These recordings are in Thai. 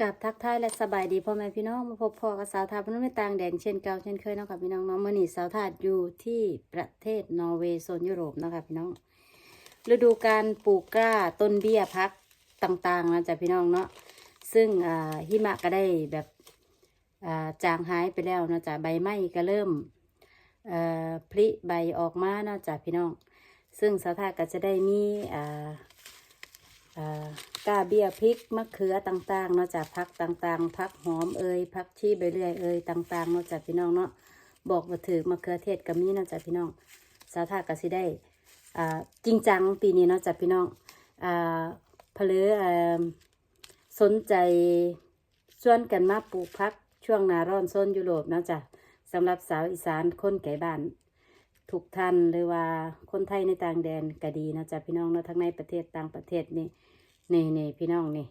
กับทักทายและสบายดีพ่อแม่พี่น้องมาพบพ่อกับสาวทาพนุ่มในต่างแดนเช่นเก่าเช่นเคยเนาะค่ะพี่น้องเนาะมื่อนี้สาวทาอยู่ที่ประเทศนอร์เวย์โซนยุโรปเนาะค่ะพี่น้องฤดูการปลูกกล้าต้นเบี้ยพักต่างๆนะจ๊ะพี่น้องเนาะซึ่งหิมะก็ได้แบบจางหายไปแล้วนะจ๊ะใบไม้ก็เริ่มเอ่อผลิใบออกมานะจ๊ะพี่น้อง ซึ่งสาวทาก็จะได้มีอ่า กาเบียพริกมะเขือต่างๆเนาะจากพักต่างๆพักหอมเอ่ยพักชีใบเลื่อยเอ่ยต่างๆเนาะจากพี่น้องเนาะบอกว่าถือมะเขือเทศกับมีเนาะจากพี่น้อง สาธาก็สิได้อ่าจริงจังปีนี้เนาะจากพี่น้องอ่าเพลืออ่าสนใจชวนกันมาปลูกพักช่วงหนาร้อนโซนยุโรปเนาะจ้ะสำหรับสาวอีสานคนไก่บ้านทุกท่านหรือว่าคนไทยในต่างแดนก็ดีนะจ๊ะพี่น้องเนาะทั้งในประเทศต่างประเทศนี่ นี่นี่พี่น้องนี่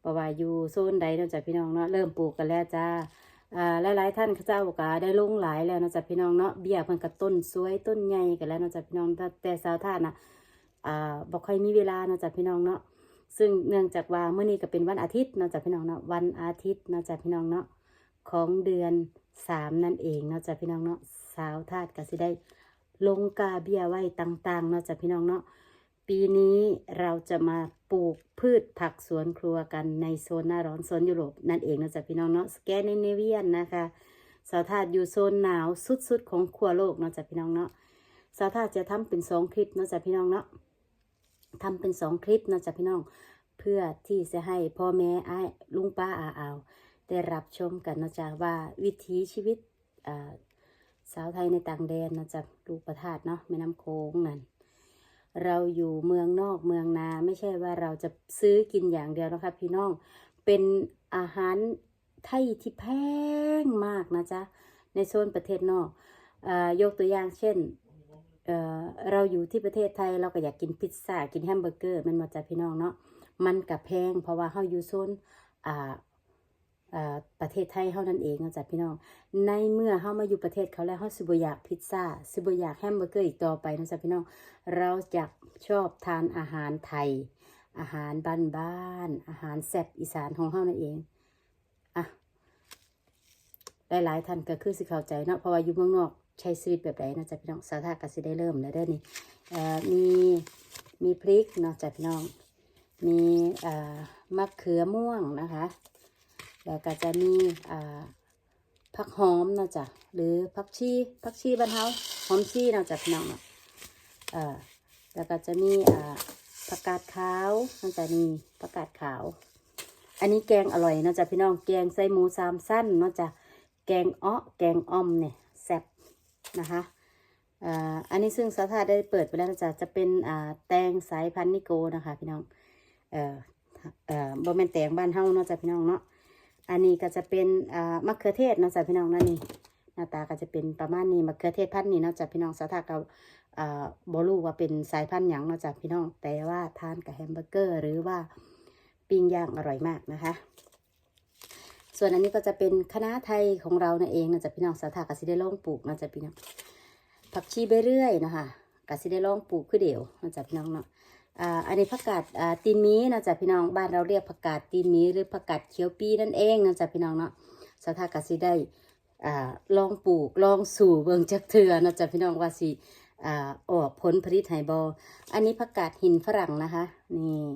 เพราะวาอยู่โซนใดเนาะจ๊ะพี่น้องเนาะเริ่มปลูกกันแล้วจ้าอ่าหลายๆท่านเขาเจ้าก็ได้ลงหลายแล้วเนาะจ๊ะพี่น้องเนาะเบี้ยเพิ่นก็ต้นสวยต้นใหญ่กันแล้วเนาะจ๊ะพี่น้องแต่สาวท่านน่ะอ่าบ่ค่อยมีเวลาเนาะจ๊ะพี่น้องเนาะซึ่งเนื่องจากว่าเมื่อนี้ก็เป็นวันอาทิตย์เนาะจ๊ะพี่น้องเนาะวันอาทิตย์เนาะจ๊ะพี่น้องเนาะของเดือนสามนั่นเองเนาะจ๊ะพี่น้องเนาะสาวทาสก็สิได้ลงกาเบียไว้ต่างๆเนาะจ้ะพี่น้องเนาะ ปีนี้เราจะมาปลูกพืชผักสวนครัวกันในโซนหน้าร้อนโซนยุโรปนั่นเองนะจ้ะพี่น้องเนาะสแกนเนเวียนนะคะสาวธาตุอยู่โซนหนาวสุดๆของขั้วโลกเนาะจ้ะพี่น้องเนาะสาวธาตุจะทำเป็นสองคลิปเนาะจ้ะพี่น้องเนาะทำเป็นสองคลิปเนาะจ้ะพี่น้อง เพื่อที่จะให้พ่อแม่ไอ้ลุงป้าอาเอาได้รับชมกันนะจ้ะว่าวิถีชีวิตสาวไทยในต่างแดนนะจ๊ะลูกประทาดเนาะแม่น้ำโค้งนั่น เราอยู่เมืองนอกเมืองนาไม่ใช่ว่าเราจะซื้อกินอย่างเดียวนะคะพี่น้องเป็นอาหารไทยที่แพงมากนะจ๊ะในโซนประเทศนอกอายกตัวอย่างเช่นเออเราอยู่ที่ประเทศไทยเราก็อยากกินพิซซ่ากินแฮมเบอร์เกอร์มันมาจากพี่น้องเนาะมันกับแพงเพราะว่าเราอยู่โซนอ่า ประเทศไทยเท่านั้นเองนะจ๊ะพี่น้อง ในเมื่อเฮามาอยู่ประเทศเขาแล้วเฮาสิบอยากพิซซ่าสิบอยากแฮมเบอร์เกอร์อีกต่อไปนะจ๊ะพี่น้อง เราจะชอบทานอาหารไทย อาหารบ้านๆอาหารแซ่บอีสานของเฮานั่นเองอะหลายๆท่านก็คือสิเข้าใจเนาะเพราะว่าอยู่เมืองนอกใช้ชีวิตแบบไหนนะจ๊ะพี่น้องสาธากสิได้เริ่มแล้วเด้อนี่มีมีพริกเนาะจ๊ะพี่น้อง มีมะเขือม่วงนะคะ แล้วก็จะมีอ่าผักหอมนะจ๊ะหรือผักชีผักชีบ้านเฮาหอมชีนะจ๊ะพี่น้องเอ่อแล้วก็จะมีอ่าผักกาดขาวนะจ๊ะนี่ผักกาดขาว อันนี้แกงอร่อยนะจ๊ะพี่น้องแกงใส่หมูสามสั้นนะจ๊ะแกงอ้อแกงอ่อมเนี่ยแซ่บนะคะอ่าอันนี้ซึ่งสาธาได้เปิดไปแล้วนะจ๊ะจะเป็นแตงสายพันธุ์นิโกนะคะพี่น้องเอ่อเอ่อบ่แม่นแตงบ้านเฮาเนาะจ๊ะพี่น้องเนาะ อันนี้ก็จะเป็นมะเขือเทศนาะจ้ะพี่น้องนั่นนี่หน้าตาก็จะเป็นประมาณนี้มะเขือเทศพันธุ์นี้นาะจ้ะพี่น้องสาธาเราอ่าบรู้ว่าเป็นสายพันธุ์หยังนาะจ้ะพี่น้อง แต่ว่าทานกับแฮมเบอร์เกอร์ หรือว่าปิ้งย่างอร่อยมากนะคะ ส่วนอันนี้ก็จะเป็นคณะไทยของเรานั่นเองนะจ๊ะพี่น้องสาธากสิได้ลองปลูกนะจ๊ะพี่น้องผักชีใบเรื่อยนะคะกสิได้ลองปลูกคือเดียวนะจ๊ะพี่น้องเนาะ อ่าอันนี้ผักกาดอ่าตีนมีนะจ๊ะพี่น้องบ้านเราเรียกผักกาดตีนมีหรือผักกาดเขียวปีนั่นเองนะจ๊ะพี่น้องเนาะสถากสิได้อ่าลองปลูกลองสู่เบิ่งจักเถื่อนะจ๊ะพี่น้องว่าสิอ่าออกผลผลิตให้บออันนี้ผักกาดหินฝรั่งนะคะ นี่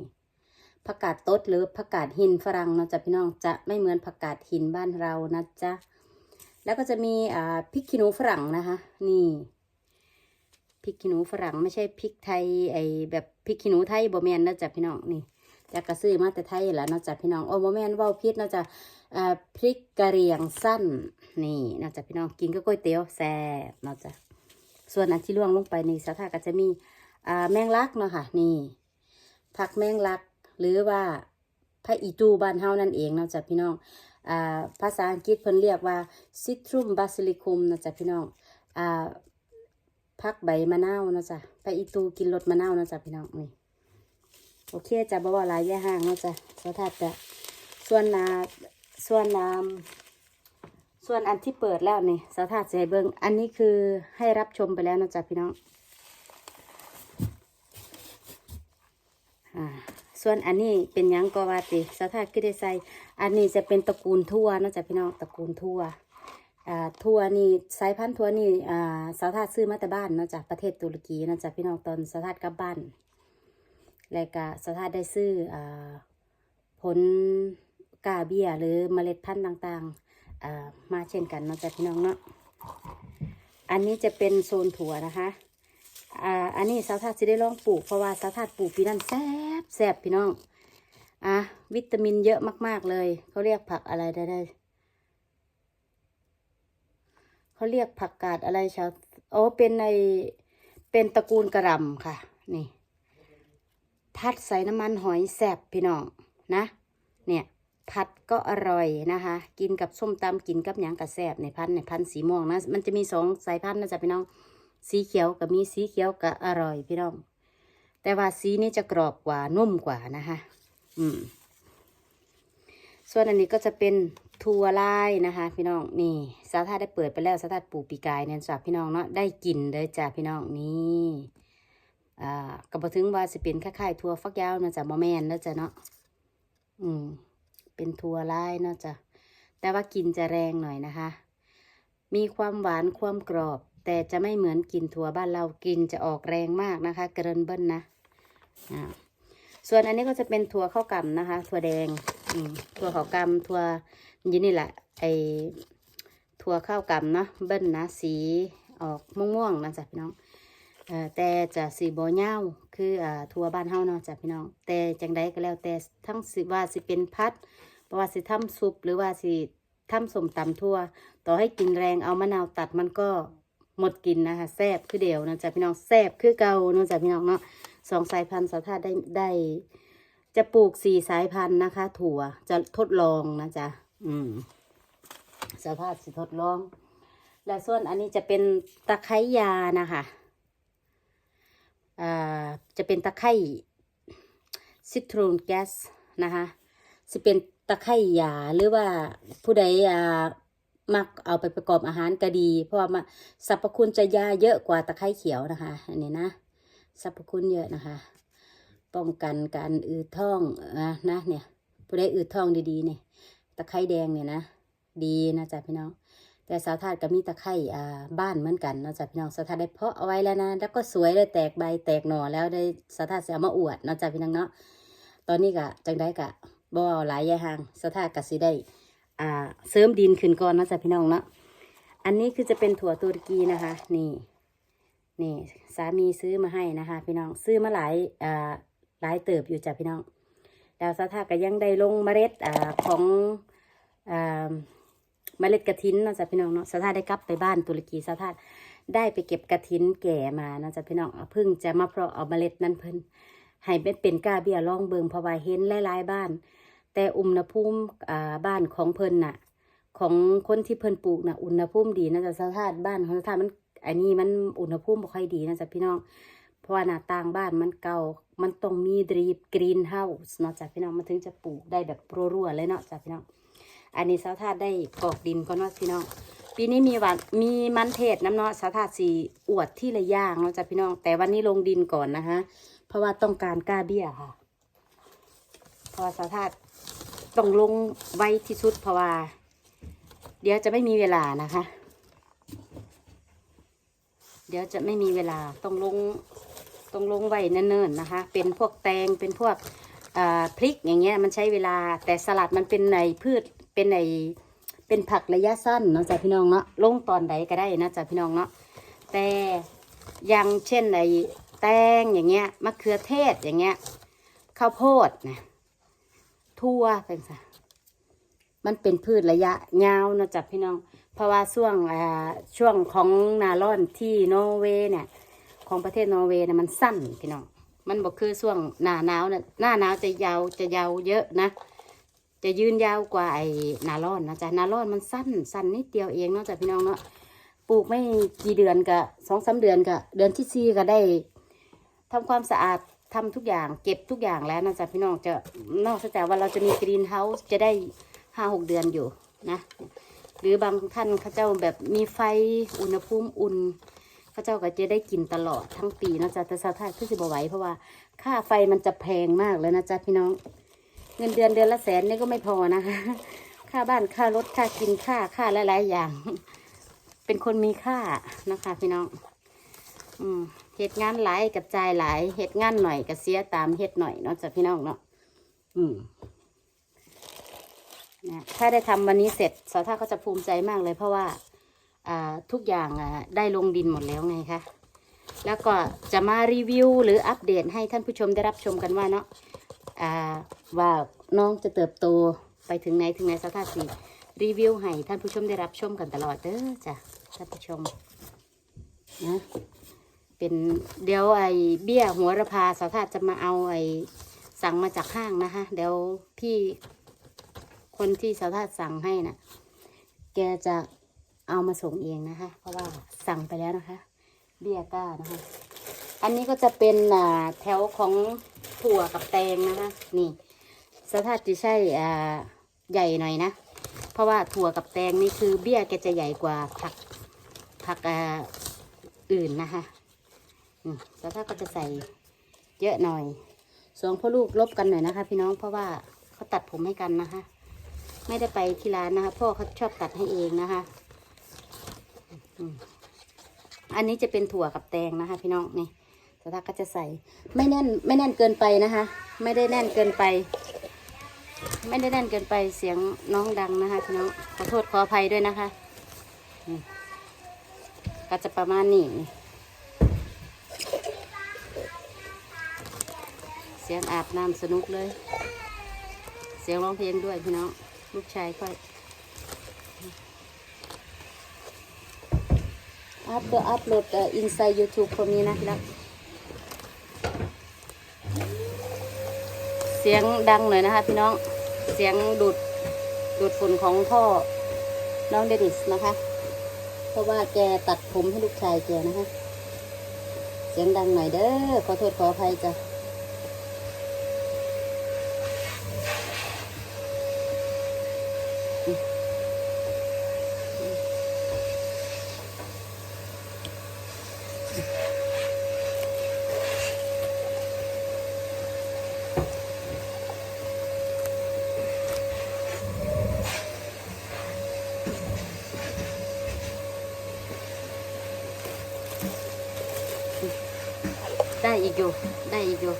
ผักกาดตดหรือผักกาดหินฝรั่งนะจ๊ะพี่น้องจะไม่เหมือนผักกาดหินบ้านเรานะจ๊ะแล้วก็จะมีอ่าพริกขี้หนูฝรั่งนะคะ นี่ พริกขี้หนูฝรั่งไม่ใช่พริกไทยไอแบบพริกขี้หนูไทยบ่แมนนะจ๊ะพี่น้องนี่จากกระซื้อมาแต่ไทยแหละเนาะจ๊ะพี่น้องโอ้บ่แมนเว่าพิษนะจ๊ะอ่าพริกกะเหรี่ยงสั้นนี่เนาะจ๊ะพี่น้องกินก็ก๋วยเตี๋ยวแซ่บเนาะจ๊ะส่วนอันที่ล่วงลงไปในสาขาก็จะมีอ่าแมงลักเนาะค่ะนี่ ผักแมงลักหรือว่าพระอีตูบ้านเฮานั่นเองเนาะจ๊ะพี่น้องอ่าภาษาอังกฤษเพิ่นเรียกว่าซิตรุมบาซิลิคุมนะจ๊ะพี่น้องอ่า พักใบมะนาวนะจ๊ะไปอีตูกินรสมะนาวนะจ๊ะพี่น้องนี่โอเคจ้ะบ่ว่าหลายแย่ห่างนะจ๊ะสวัสดีจ้ะส่วนนาส่วนน้ำส่วนอันที่เปิดแล้วนี่สถาจะให้เบิ่งอันนี้คือให้รับชมไปแล้วนะจ๊ะพี่น้องอ่าส่วนอันนี้เป็นยังกวาติสถากิได้ใส่อันนี้จะเป็นตระกูลทั่วนอกจากพี่น้องตระกูลทั่ว ทั่วนี่สายพันธุ์ทั่วนี่สาธาตุซื้อมาแต่บ้านเนอกจากประเทศตุรกีนอกจากพี่น้องตอนสาธาตุกลับบ้านแล้วก็สาธาตุได้ซื้ออผลกาเบียหรือเมล็ดพันธุ์ต่างๆมาเช่นกันเนอกจากพี่น้องเนาะอันนี้จะเป็นโซนถั่วนะคะอ่าอันนี้สาธาตุจะได้ลองปลูกเพราะว่าสาธาตุปลูกปีนั้นแซ่บแซ่บพี่น้องอะวิตามินเยอะมากๆเลยเขาเรียกผักอะไรได้ได้ เขาเรียกผักกาดอะไรชาวโอ้เป็นในเป็นตระกูลกระลำค่ะ นี่พัดใส่น้ำมันหอยแซบพี่น้องนะ เนี่ยผัดก็อร่อยนะคะ กินกับส้มตำกินกับหยังกระแซบในพันในพันสีม่วงนะ มันจะมีสองสายพันธุ์นะจ๊ะพี่น้อง สีเขียวกับมีสีเขียวกับอร่อยพี่น้อง แต่ว่าสีนี้จะกรอบกว่านุ่มกว่านะคะ อืม ส่วนอันนี้ก็จะเป็น ทัวลายนะคะ พี่น้องนี่สาธาได้เปิดไปแล้วสาธาปูปีกายเนี่ยจ้ะพี่น้องเนาะได้กินเลยจ้ะพี่น้องนี่อ่าก็บอถึงว่าสิเป็นคล้ายๆทัวฟักยาวนะจ๊ะโมแมนแล้วจ้ะเนาะอืมเป็นทัวลายเนาะจ้ะแต่ว่ากินจะแรงหน่อยนะคะ มีความหวานความกรอบ แต่จะไม่เหมือนกินถั่วบ้านเรากินจะออกแรงมากนะคะกรินเบิ้ลนะอ่าส่วนอันนี้ก็จะเป็นถั่วข้าวกล่ำนะคะ ถั่วแดง ถั่วขาวกำถั่วยินนี่แหละ ไอถั่วข้าวกำเนาะเบิ้ลนะสีออกม่วงๆนะจ๊ะพี่น้องแต่จะสีโบเน่าคือถั่วบ้านเฮาเนาะจ้ะพี่น้อง แต่จังใดก็แล้วแต่ทั้งสิว่าสิเป็นพัดเพราะว่าสิทำซุปหรือว่าสิทำสมตำทั่ว ต่อให้กินแรงเอามะนาวตัดมันก็หมดกินนะคะแซบคือเดียวนะจ๊ะพี่น้องแซบคือเก่านะจ๊ะพี่น้องเนาะสองสายพันธุ์สาวธาตุได้ได้ จะปลูกสี่สายพันธุ์นะคะ ถั่วจะทดลองนะจ๊ะอืมสาวธาตุสิทดลอง และส่วนอันนี้จะเป็นตะไคร้ยานะคะอ่าจะเป็นตะไคร้ซิตรูนแก๊สนะคะจะเป็นตะไคร้ยาหรือว่าผู้ใดอ่ามักเอาไปประกอบอาหารก็ดี เพราะว่ามาสรรพคุณจะยาเยอะกว่าตะไคร้เขียวนะคะ อันนี้นะสรรพคุณเยอะนะคะ ป้องกันการอืดท้องอะนะเนี่ยผู้ใดอืดท้องดีๆเนี่ยตะไคร้แดงเนี่ยนะดีนะจ๊ะพี่น้อง แต่สาวธาตุก็มีตะไคร้อ่าบ้านเหมือนกันนะจ๊ะพี่น้องสาวธาตุได้เพาะเอาไว้แล้วนะแล้วก็สวยได้แตกใบแตกหน่อแล้วได้สาวธาตุจะเอามาอวดนะจ๊ะพี่น้องเนาะตอนนี้ก็จังได้กะบ่อาหลายยายหางสาวธาตุก็สิได้อ่าเสริมดินขึ้นก่อนนะจ๊ะพี่น้องเนาะอันนี้คือจะเป็นถั่วตุรกีนะคะ นี่นี่สามีซื้อมาให้นะคะ พี่น้องซื้อมาหลายอ่า หลายเติบอยู่จ้ะพี่น้องดาวสาธาก็ยังได้ลงเมล็ดอ่าของอ่าเมล็ดกระถินนะจ๊ะพี่น้องเนาะสาธาได้กลับไปบ้านตุรกีสาธาได้ไปเก็บกระถินแก่มานะจ๊ะพี่น้องเพิ่งจะมาเพาะเอาเมล็ดนั้นเพิ่นให้เป็นเป็นกาเบียลองเบิงเพราะว่าเห็นหลายๆบ้าน แต่อุณหภูมิอ่าบ้านของเพิ่นน่ะ ของคนที่เพิ่นปลูกน่ะอุณหภูมิดีนะจ๊ะสภาบ้านของสภามันอันนี้มันอุณหภูมิบ่ค่อยดีนะจ๊ะพี่น้อง ราะว่าหน้าต่างบ้านมันเก่า มันต้องมีดรีบกรีนเฮาส์เนาะจ๊ะพี่น้องมันถึงจะปลูกได้แบบรัวๆเลยเนาะจ๊ะพี่น้อง อันนี้สาวธาตุได้กอกดินก่อนเนาะพี่น้อง ปีนี้มีหวานมีมันเทศน้ำเนาะสาวธาตุสีอวดที่ละย่างเนาะจ๊ะพี่น้อง แต่วันนี้ลงดินก่อนนะคะ เพราะว่าต้องการกล้าเบี้ยค่ะ เพราะว่าสาวธาตุต้องลงไวที่สุดเพราะว่า เดี๋ยวจะไม่มีเวลานะคะ เดี๋ยวจะไม่มีเวลาต้องลง ต้องลงไว้เนิ่นๆนะคะ เป็นพวกแตงเป็นพวกพริกอย่างเงี้ยมันใช้เวลาแต่สลัดมันเป็นในพืชเป็นในเป็นผักระยะสั้นเนาะจ้ะพี่น้องเนาะลงตอนใดก็ได้นะจ้ะพี่น้องเนาะแต่ย่างเช่นในแตงอย่างเงี้ยมะเขือเทศอย่างเงี้ยข้าวโพดนะทั่วเป็นซะมันเป็นพืชระยะยาวนะจ๊ะพี่น้อง เพราะว่าช่วงช่วงของนาร้อนที่นอร์เวย์เนี่ย ของประเทศนอร์เวย์เนี่ยมันสั้นพี่น้องมันบอกคือช่วงหน้าหนาวเนี่ยหน้าหนาวจะยาวจะยาวเยอะนะ จะยืนยาวกว่าไอ้นาร้อนนะจ๊ะนาร้อนมันสั้นสั้นนิดเดียวเองเนาะจ๊ะพี่น้องเนาะปลูกไม่กี่เดือนก็สองสามเดือนก็เดือนที่สี่ก็ได้ทำความสะอาดทำทุกอย่างเก็บทุกอย่างแล้วนะจ๊ะพี่น้องจะนอกจากว่าเราจะมีกรีนเฮาส์จะได้ห้าหกเดือนอยู่นะ หรือบางท่านเขาเจ้าแบบมีไฟอุณหภูมิอุ่น ขาเจ้าก็จะได้กินตลอดทั้งปีนะจ๊ะแต่สาวไทยคือสิบไหวเพราะว่าค่าไฟมันจะแพงมากเลยนะจ๊ะพี่น้อง เงินเดือนเดือนละแสนนี่ก็ไม่พอนะคะค่าบ้านค่ารถค่ากินค่าค่าหลายๆอย่าง เป็นคนมีค่านะคะพี่น้อง อืมเหตุงานหลายกับจ่ายหลายเหตุงานหน่อยกับเสียตามเหตุหน่อยเนาะจ้ะพี่น้องเนาะอืมนะถ้าได้ทำวันนี้เสร็จสาวท่าก็จะภูมิใจมากเลยเพราะว่า ทุกอย่างได้ลงดินหมดแล้วไงคะ แล้วก็จะมารีวิวหรืออัปเดตให้ท่านผู้ชมได้รับชมกันว่าเนาะว่าน้องจะเติบโตไปถึงไหนถึงไหนสาวท่าสีรีวิวให้ท่านผู้ชมได้รับชมกันตลอดเด้อจ้ะท่านผู้ชมนะเป็นเดี๋ยวไอ้เบี้ยหัวระพาสาวธาตุจะมาเอาไอ้สั่งมาจากห้างนะคะเดี๋ยวพี่คนที่สาวธาตุสั่งให้นะ่ะ แกจะ เอามาส่งเองนะคะ เพราะว่าสั่งไปแล้วนะคะ เบี้ยก้านะคะ อันนี้ก็จะเป็นอ่าแถวของถั่วกับแตงนะคะ นี่สาวธาตุจะใช่อ่าใหญ่หน่อยนะ เพราะว่าถั่วกับแตงนี่คือเบี้ยแกจะใหญ่กว่าผักผักอ่าอื่นนะคะอืมแล้วถ้าก็จะใส่เยอะหน่อยสองพ่อลูกลบกันหน่อยนะคะ พี่น้องเพราะว่าเขาตัดผมให้กันนะคะ ไม่ได้ไปที่ร้านนะคะ พ่อเขาชอบตัดให้เองนะคะ อันนี้จะเป็นถั่วกับแตงนะคะ พี่น้องนี่แต่ถ้าก็จะใส่ ไม่แน่นไม่แน่นเกินไปนะคะ ไม่ได้แน่นเกินไป ไม่ได้แน่นเกินไปเสียงน้องดังนะคะพี่น้องขอโทษขออภัยด้วยนะคะก็จะประมาณนี้เสียงอาบน้ำสนุกเลย เสียงร้องเพลงด้วยพี่น้อง ลูกชายค่อย อัพเดอัพโหลด Inside YouTube คนนี้นะพี่รักเสียงดังหน่อยนะคะพี่น้อง เสียงดูดดูดฝุ่นของพ่อน้องเดนิสนะคะ เพราะว่าแกตัดผมให้ลูกชายแกนะคะ เสียงดังหน่อยเด้อ ขอโทษขออภัยจ้ะ อีกอยู่ ได้อีกอยู่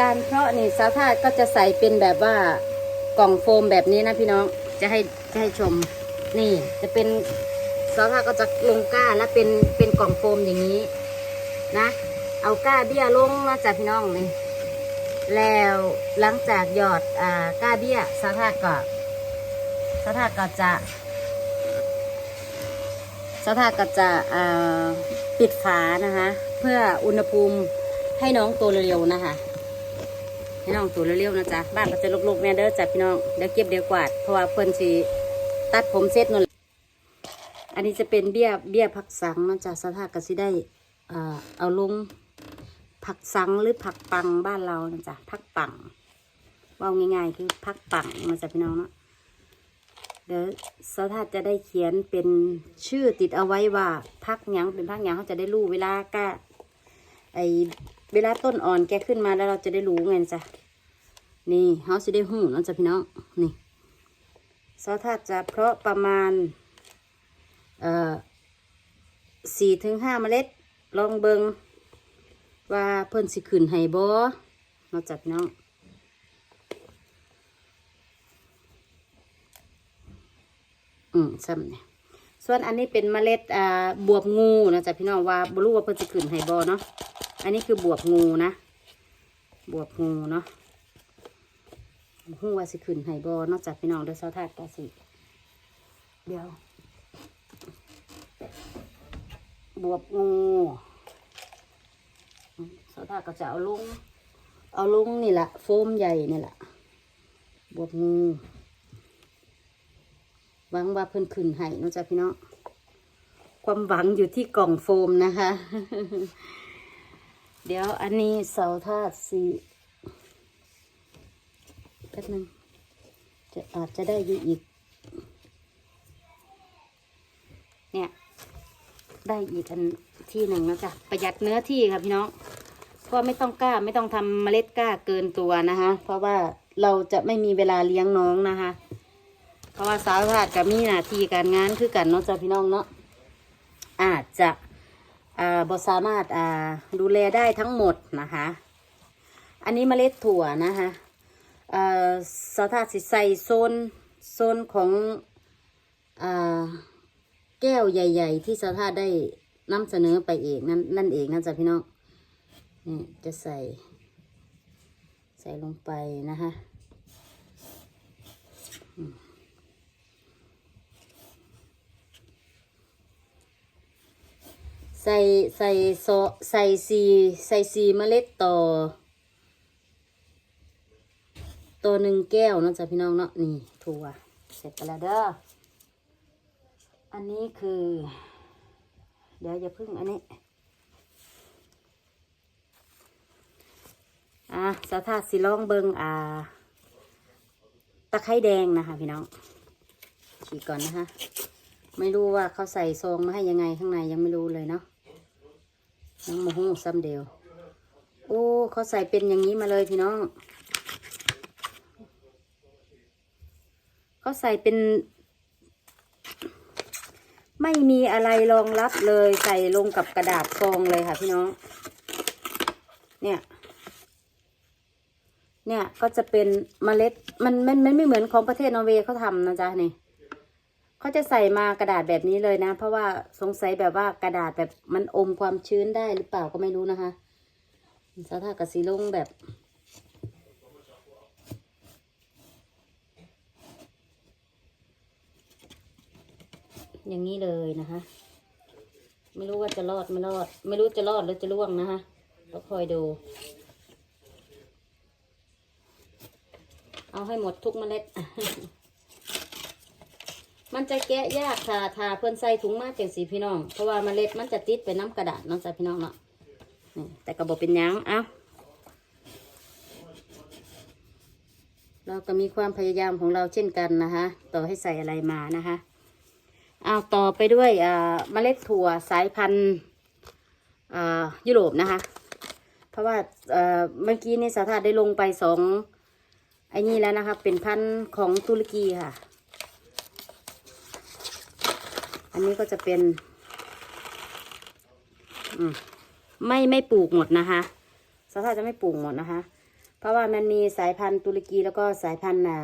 การเพาะนี่สาธาก็จะใส่เป็นแบบว่ากล่องโฟมแบบนี้นะพี่น้องจะให้จะให้ชม นี่ จะเป็นสาธาก็จะลงก้าแล้วเป็นเป็นกล่องโฟมอย่างนี้ นะ เอาก้าเบี้ยลงมาจากพี่น้องนี่ แล้วหลังจากหยอดอ่าก้าเบี้ยสาธาก็สาธาก็จะสาธาก็จะอ่าปิดฝานะคะ เพื่ออุณหภูมิให้น้องโตเร็วๆนะคะให้น้องโตเร็วๆนะจ๊ะ บ้านก็จะลกๆแม่เด้อจ้ะพี่น้อง เดี๋ยวเก็บเดี๋ยวกวาด เพราะว่าเพิ่นสิตัดผมเสร็จนั่นอันนี้จะเป็นเบี้ยเบี้ยผักสังนะจ๊ะสาธาก็สิได้อ่าเอาลง ผักสังหรือผักปังบ้านเรานะจ๊ะผักปังว่าง่ายๆคือผักปังมาจากพี่น้องเนาะเดี๋ยวสาวธาจะได้เขียนเป็นชื่อติดเอาไว้ว่าพักยังเป็นพักยังเขาจะได้รู้เวลาก้าไอเวลาต้นอ่อนแกขึ้นมาแล้วเราจะได้รู้ไงจ๊ะนี่เขาจะได้หูนะจ๊ะพี่น้องนี่สาวธาจะเพาะประมาณเอ่อสี่ถึงห้าเมล็ดลองเบิง ว่าเพิ่นสิขึ้นให้บ่นอกจากน้องอืมซ้ำเนี่ยส่วนอันนี้เป็นเมล็ดอ่าบวบงูนะจ๊ะพี่น้องว่าบ่รู้ว่าเพิ่นสิขึ้นให้บ่เนาะอันนี้คือบวบงูนะ บวบงูเนาะบ่ฮู้ว่าสิขึ้นให้บ่นอกจากพี่น้องเด้อสาวทาดก็สิเดี๋ยว บวบงู สาวตาก็จะเอาลงเอาลงนี่แหละโฟมใหญ่นี่แหละบวบงูหวังว่าเพิ่นขึ้นให้นะจ๊ะพี่น้องความหวังอยู่ที่กล่องโฟมนะคะ เดี๋ยวอันนี้เสาธาตุสีป๊บนึงจะอาจจะได้อยู่อีก เนี่ย ได้อีกอันที่หนึ่งนะจ๊ะประหยัดเนื้อที่ค่ะพี่น้อง ก็ไม่ต้องกล้าไม่ต้องทำเมล็ดกล้าเกินตัวนะคะ เพราะว่าเราจะไม่มีเวลาเลี้ยงน้องนะคะ เพราะว่าสาวถาดกับมีหน้าที่การงานคือกันเนาะจ้ะพี่น้องเนาะอาจจะอ่าบสามารถอ่าดูแลได้ทั้งหมดนะคะ อันนี้เมล็ดถั่วนะคะอ่าสาวาดสิใส่โซนโซนของอ่าแก้วใหญ่ ๆ ที่สาวาดได้นำเสนอไปเองนั่นนั่นเองนะจ๊ะพี่น้อง นี่จะใส่ ใส่ลงไปนะคะใส่ใส่โซใส่สีใส่สีเมล็ดต่อตัวหนึ่งแก้วเนาะจ๊ะพี่น้องเนาะนี่ถั่วเสร็จไปแล้วเด้ออันนี้คือ เดี๋ยวอย่าพึ่งอันนี้ อะสาธาสิลองเบิงอ่า ตะไคร้แดงนะคะ พี่น้องฉีกก่อนนะคะ ไม่รู้ว่าเขาใส่ซองมาให้ยังไงข้างในยังไม่รู้เลยเนาะน้องโมโหซ้ำเดียว โอ้เขาใส่เป็นอย่างนี้มาเลยพี่น้องเขาใส่เป็น ไม่มีอะไรรองรับเลยใส่ลงกับกระดาษซองเลยค่ะพี่น้อง เนี่ย เนี่ยก็จะเป็นเมล็ดมันมันมันไม่เหมือนของประเทศนอร์เวย์เขาทำนะจ๊ะนี่เขาจะใส่มากระดาษแบบนี้เลยนะ เพราะว่าสงสัยแบบว่ากระดาษแบบมันอมความชื้นได้หรือเปล่าก็ไม่รู้นะคะสาธากสีลงแบบ อย่างนี้เลยนะคะ ไม่รู้ว่าจะรอดไม่รอด ไม่รู้จะรอดหรือจะล่วงนะคะก็คอยดู เอาให้หมดทุกเมล็ด มันจะแกะยากถ้าถ้าเพิ่อนใส่ถุงมาจังสีพี่น้อง เพราะว่าเมล็ดมันจะติดไปน้ำกระดาษเน้องจ้ะพี่น้องเนาะแต่กระบอกเป็นยังเอ้าเราก็มีความพยายามของเราเช่นกันนะคะต่อให้ใส่อะไรมานะคะเอาต่อไปด้วยเมล็ดถั่วสายพันธุ์ยุโรปนะคะ เพราะว่าเอ่อเมื่อกี้นี่สาธาได้ลงไปสอง ไอ้นี่แล้วนะคะ เป็นพันธุ์ของตุรกีค่ะ อันนี้ก็จะเป็น อืมไม่ไม่ปลูกหมดนะคะสาธาจะไม่ปลูกหมดนะคะ เพราะว่ามันมีสายพันธุ์ตุรกีแล้วก็สายพันธุ์อ่า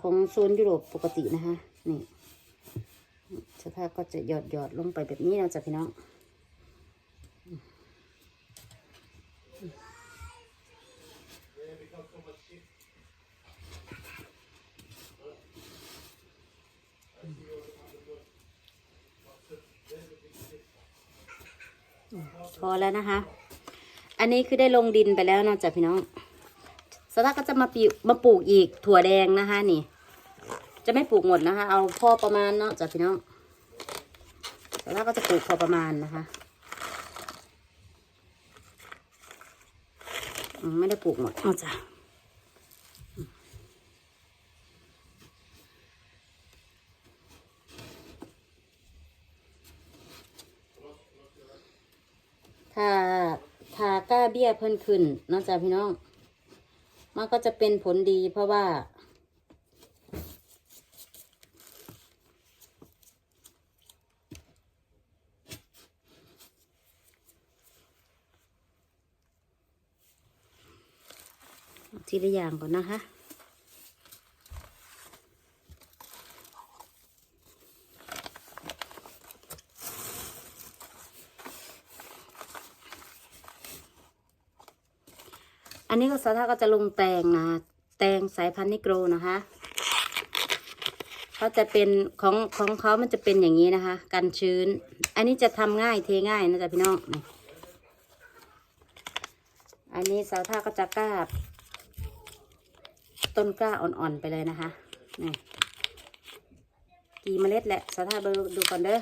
ของโซนยุโรปปกตินะคะ นี่สภาพก็จะหยอดหยอดลงไปแบบนี้นะจ๊ะพี่น้อง พอแล้วนะคะ อันนี้คือได้ลงดินไปแล้วเนะจ๊ะพี่น้องสตาร์ก็จะมาปีมาปลูกอีกถั่วแดงนะคะ นี่ จะไม่ปลูกหมดนะคะ เอาพอประมาณเนาะจากพี่น้องสตาร์ก็จะปลูกพอประมาณนะคะไม่ได้ปลูกหมดเนอกจา ถ้าถ้าก้าเบี้ยเพิ่นขึ้นนอกจากพี่น้อง มันก็จะเป็นผลดีเพราะว่า ทีละอย่างก่อนนะคะ อันนี้ก็สาธาก็จะลงแตงนะ แตงสายพันธุ์นิโกรนะคะเขาจะเป็นของของเขามันจะเป็นอย่างนี้นะคะ กันชื้น อันนี้จะทำง่ายเทง่ายนะจ๊ะพี่น้องอันนี้สาวท่าก็จะกล้าบ ต้นกล้าอ่อนๆไปเลยนะคะนี่กี่เมล็ดแหละสาวท่าดูดูก่อนเด้อ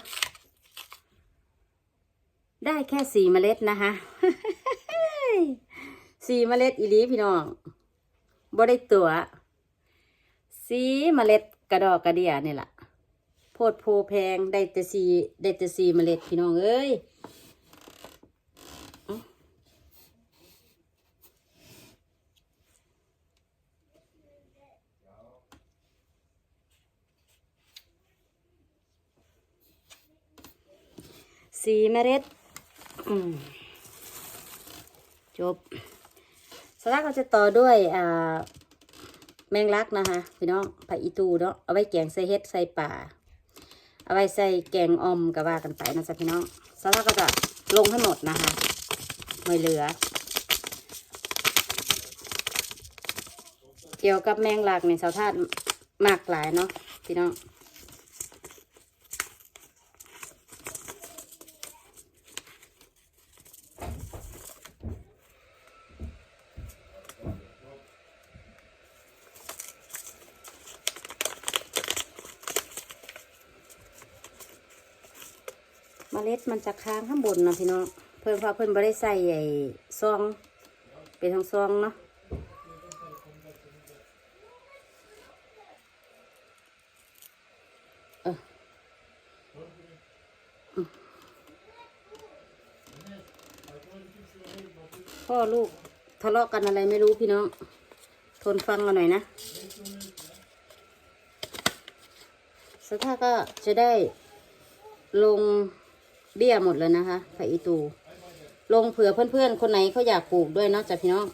ได้แค่สี่เมล็ดนะคะ สีเมล็ดอีลีพี่น้องบ่ได้ตัว สีเมล็ดกระดอกกระเดียนี่แหละโพดโพแพงได้แต่สีได้แต่สีเมล็ดพี่น้องเอ้ยสีเมล็ดจบ สลักเราจะต่อด้วยอ่าแมงลักนะคะพี่น้องผักอีตูเนาะเอาไว้แกงใส่เฮ็ดใส่ป่า เอาไว้ใส่แกงอมก็ว่ากันไปนะจ๊ะพี่น้องสลักก็จะลงให้หมดนะคะไม่เหลือ เกี่ยวกับแมงลักในสาวธาตุมากหลายเนาะพี่น้อง เมล็ดมันจะค้างข้างบนเนาะพี่น้องเพิ่นพราะเพิ่นไม่ได้ใส่ไอ้ซอง เป็นทองซองเนาะพ่อลูกทะเลาะกันอะไรไม่รู้พี่น้อง ทนฟังกันหน่อยนะสุดท้ายก็จะได้ลง เบี้ยหมดเลยนะคะไผ่อีตู ลงเผื่อเพื่อนๆ คนไหนเขาอยากปลูกด้วยเนาะจ้ะพี่น้อง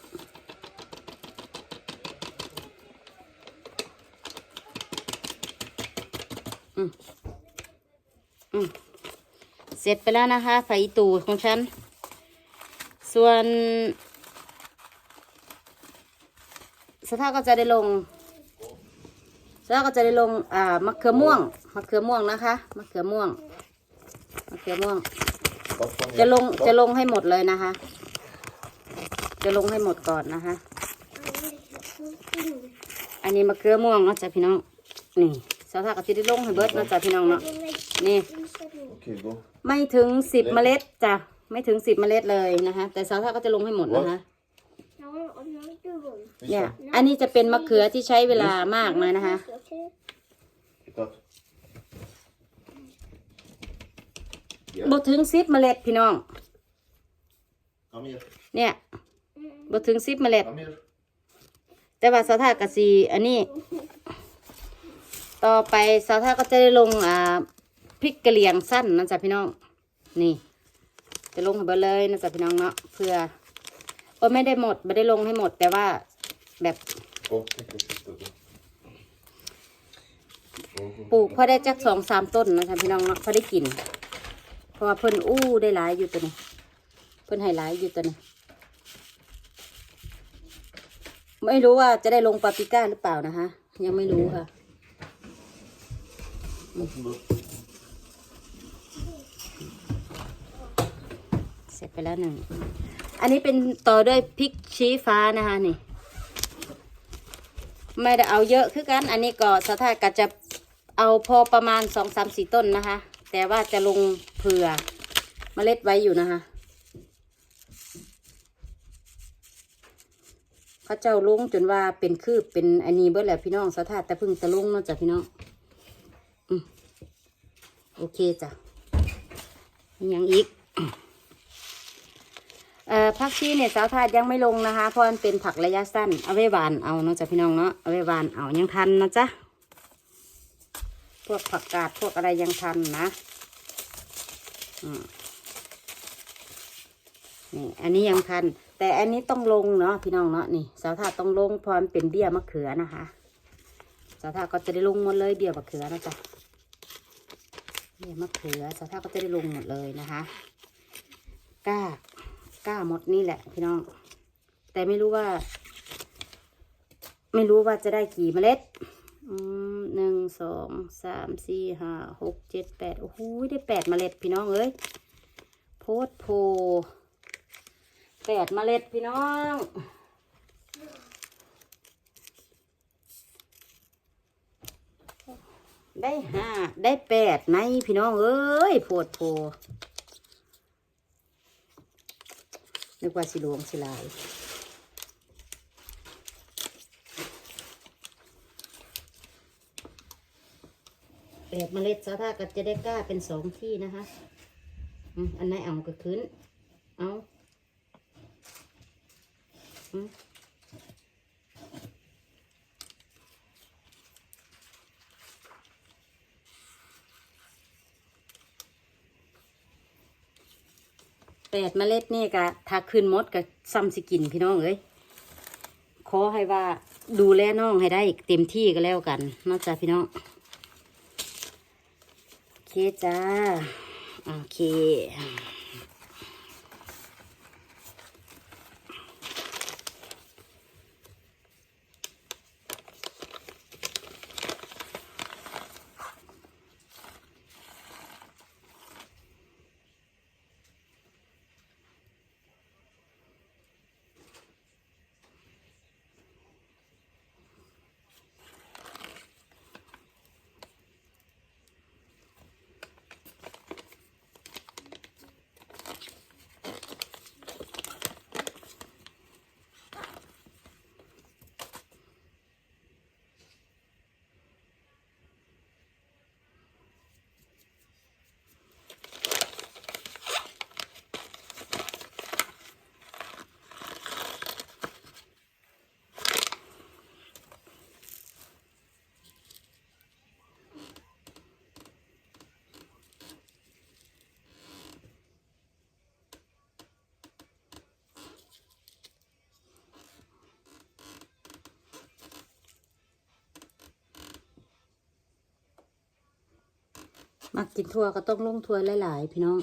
อืมอืมเสร็จไปแล้วนะคะไผ่อีตูของฉัน ส่วนสภาพก็จะได้ลงแล้วก็จะได้ลงอ่ามะเขือม่วงมะเขือม่วงนะคะมะเขือม่วง มะเขือม่วง Wat van จะลงจะลงให้หมดเลยนะคะ จะลงให้หมดก่อนนะคะ อันนี้มะเขือม่วงเนาะจ้ะพี่น้อง นี่สาวท่าก็จะได้ลงให้เบิดเนาะจ้ะพี่น้องเนาะ นี่ Oké, go. ไม่ถึงสิบเมล็ดจ้ะ ไม่ถึงสิบเมล็ดเลยนะคะ แต่สาวท่าก็จะลงให้หมดนะคะเนี่ย อันนี้จะเป็นมะเขือที่ใช้เวลามากเลยนะคะ บถึงสิบเมล็ดพี่น้อง Kom hier. เนี่ยบถึงสิบเมล็ด Kom hier. แต่ว่าสาวท่ากะสีอันนี้ ต่อไปสาวท่าก็จะได้ลงอ่าพริกกระเหลี่ยงสั้นนะจ๊ะพี่น้อง นี่ จะลงให้เบดเลยนะจ๊ะพี่น้องเนาะเพื่อโอ้ไม่ได้หมดไม่ได้ลงให้หมด แต่ว่าแบบ Kom, kijk, kijk, kijk, kijk. Go, go. ปลูกพอได้จักสองสามต้นนะจ๊ะพี่น้องเนาะพอได้กิน เพราะว่าเพิ่นอู้ได้หลายอยู่ตัวนี้ เพิ่นให้หลายอยู่ตัวนี้ ไม่รู้ว่าจะได้ลงปาปิก้าหรือเปล่านะคะ ยังไม่รู้ค่ะ เสร็จไปแล้วหนึ่ง อันนี้เป็นต่อด้วยพริกชี้ฟ้านะคะนี่ ไม่ได้เอาเยอะคือกัน อันนี้ก็สถาก็จะเอาพอประมาณสองสามสี่ต้นนะคะ แต่ว่าจะลงเผื่อเมล็ดไว้อยู่นะคะเขาเจ้าลุงจนว่าเป็นคืบเป็นอันนี้เบิดแหละพี่น้องสถาแต่เพึ่งตะลุงเนาะจ้ะพี่น้องอืมโอเคจ้ะยังอีกเอ่อผักชีเนี่ยสาวทาดยังไม่ลงนะคะเพราะมันเป็นผักระยะสั้นเอาไว้หวานเอาเนาะจ้ะพี่น้องเนาะเอาไว้หวานเอายังทันนะจ๊ะ พวกผักกาดพวกอะไรยังทันนะนี่ อันนี้ยังทัน แต่อันนี้ต้องลงเนาะพี่น้องเนาะนี่สาวทาต้องลงพราะมันเป็นเบี้ยมะเขือนะคะสาวทาก็จะได้ลงหมดเลยเบี้ยมะเขือนะจ๊ะเบี้ยมะเขือสาวทาก็จะได้ลงหมดเลยนะคะกล้ากล้าหมดนี่แหละ พี่น้อง แต่ไม่รู้ว่า ไม่รู้ว่าจะได้กี่เมล็ด หนึ่งสองสามสี่ห้าหกเจ็ดแปดโอ้โหได้แปดเมล็ดพี่น้องเอ้ยโพดโพแปดเมล็ดพี่น้องได้ห้าได้แปดไหมพี่น้องเอ้ยโพดโพนึกว่าสิหลวงสิลาย แปดเมล็ดสาธาก็จะได้กล้าเป็นสองที่นะคะอันไหนเอาก็ขึ้น เอาอืมแปดเมล็ดนี่ก็ถ้าขึ้นมดก็ซ้ำสกินพี่น้องเอ้ยขอให้ว่าดูแลน้องให้ได้เต็มที่ก็แล้วกันนอกจากพี่น้อง เคจ้า โอเค มากินทั่วก็ต้องลงถ้วหลายๆ พี่น้อง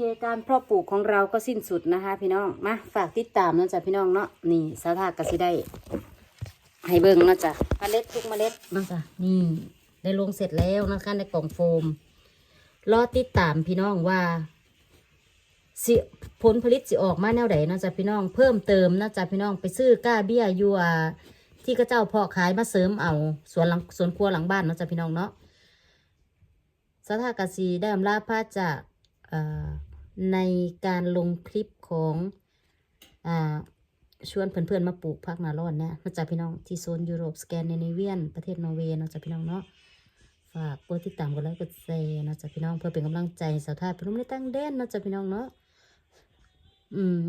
เคการเพาะปลูกของเราก็สิ้นสุดนะคะ พี่น้องมาฝากติดตามนะจ๊ะพี่น้องเนาะนี่สาธากสิได้ให้เบิ่งนะจ๊ะเมล็ดทุกเมล็ดนะจ๊ะนี่ได้ลงเสร็จแล้วนะคะในกล่องโฟมรอติดตามพี่น้องว่าสิผลผลิตสิออกมาแนวไหนนะจ๊ะพี่น้องเพิ่มเติมนะจ๊ะพี่น้องไปซื้อก้าเบี้ยยัวที่กระเจ้าเพาะขายมาเสริมเอาสวนหลังสวนครัวหลังบ้านนะจ๊ะพี่น้องเนาะสถากสีได้อำลาพาจากเอ่อ ในการลงคลิปของอ่าชวนเพื่อนๆมาปลูกพักนาร้อนเนี่ยนะจ๊ะพี่น้องที่โซนยุโรปสแกนเนเวียน ประเทศนอร์เวย์นะจ๊ะพี่น้องเนาะฝากกดติดตามกดไลค์กดแชร์นะจ๊ะพี่น้องเพื่อเป็นกำลังใจสาวทาพนมได้ตั้งเด่นนะจ๊ะพี่น้องเนาะอืม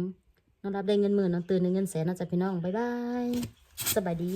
น้องรับได้เงินหมื่นน้องตื่นได้เงินแสนนะจ๊ะพี่น้องบ๊ายบายสบายดี